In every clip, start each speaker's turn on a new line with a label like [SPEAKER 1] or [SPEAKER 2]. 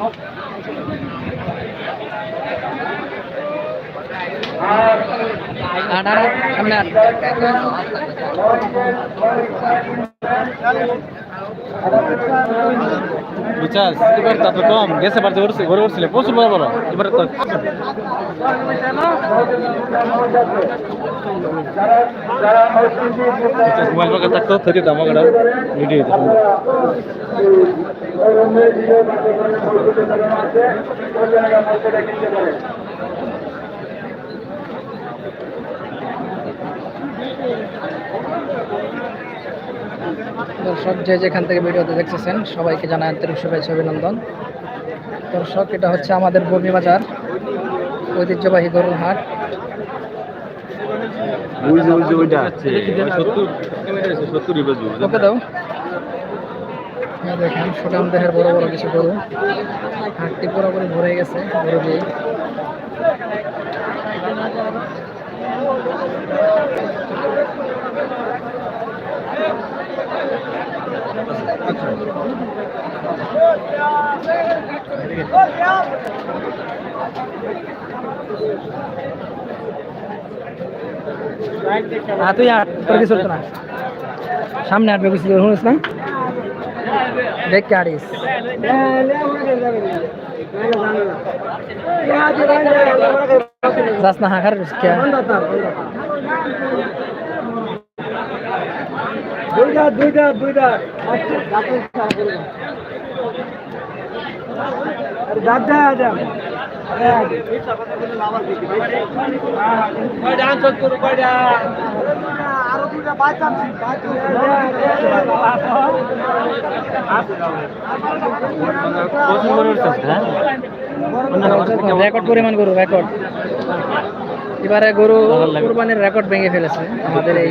[SPEAKER 1] আট আট সামনে আট
[SPEAKER 2] বুঝছাস এবার তা তো কম, গেছে বাড়তে করছে ঘরে করছিলে প্রচুর বড় বড়, এবারে তো মোবাইল বাগান থাকতো থেকে দাম বাগান ভিডিও
[SPEAKER 1] দর্শক যে যেখান থেকে ভিডিওতে দেখতেছেন সবাইকে জানাই আন্তরিক শুভেচ্ছা অভিনন্দন। দর্শক এটা হচ্ছে আমাদের বর্মি বাজার ঐতিহ্যবাহী গরুর হাট। দেখেন দেহের বড় বড় কিছু গরু। হাটটি পুরোপুরি ভরে গেছে গরু দিয়ে। হ্যাঁ তুই আট তোর কিছু হতো না সামনে আটবে কিছু শুনিস না দেখ কে আড়িস যাস না হাঁকার কে
[SPEAKER 3] দুইটা দুইটা দুইটা। দাদা আরও দুইটা
[SPEAKER 2] হ্যাঁ
[SPEAKER 1] রেকর্ড পরিমাণ গরু রেকর্ড এবারে গরু কুরবানির রেকর্ড ভেঙে ফেলেছে আমাদের এই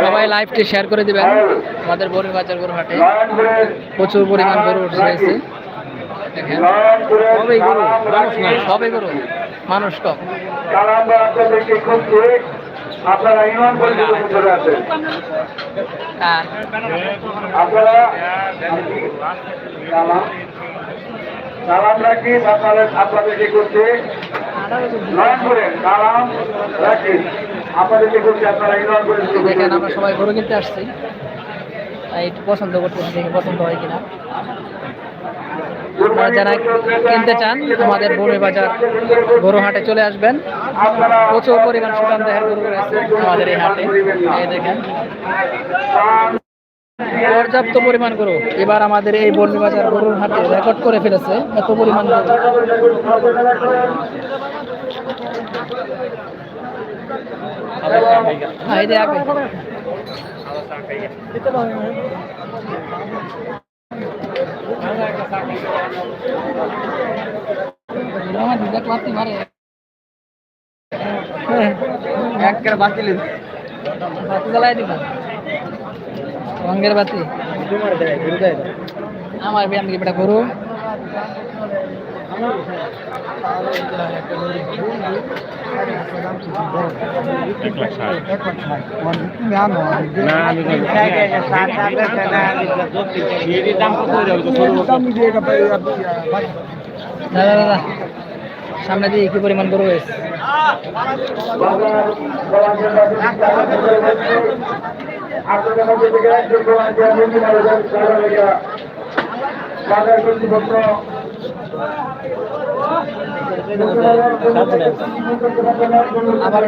[SPEAKER 1] সবাই লাইভটি শেয়ার করে দিবেন। আমাদের বড়ি বাজার গরু হাটে প্রচুর পরিমাণ গরু উঠে গেছে সবই গরু মানুষ না সবই গরু। মানুষ কম
[SPEAKER 3] আপনারা ইমান পরিচিত ভিতরে আছেন
[SPEAKER 1] হ্যাঁ।
[SPEAKER 3] আপনারা সালাম রাখি আপনাদের আপনাদেরকে করছে নয়ন করেন সালাম রাখি। আপনাদেরকে করছে আপনারা ইমান পরিচিত
[SPEAKER 1] দেখেন আমরা সবাই গরু কিনতে আসছি। একটু পছন্দ করতেছি দেখে পছন্দ হয় কিনা। আপনারা যারা কিনতে চান আমাদের বড়ি বাজার গরু হাটে চলে আসবেন।
[SPEAKER 3] আপনারা
[SPEAKER 1] প্রচুর পরিমাণ দেহের গরু রয়েছে আমাদের এই হাটে। এই দেখেন। পর্যাপ্ত পরিমাণ গরু এবার আমাদের এই বর্ণি বাজার গরুর হাটে রেকর্ড করে ফেলেছে এত পরিমাণ হ্যাঁ, এই যে আগে। আমার দিদা ক্লাসি মারে।
[SPEAKER 2] একটা বাতিল
[SPEAKER 1] বাতি জ্বালাই দিবা। রঙের বাতি আমার ব্যায়াম দিকে বেটা গরু
[SPEAKER 2] না আমি দাম কত
[SPEAKER 1] দাদা দাদা সামনে দিয়ে কি পরিমাণ গরু হয়েছে? আবার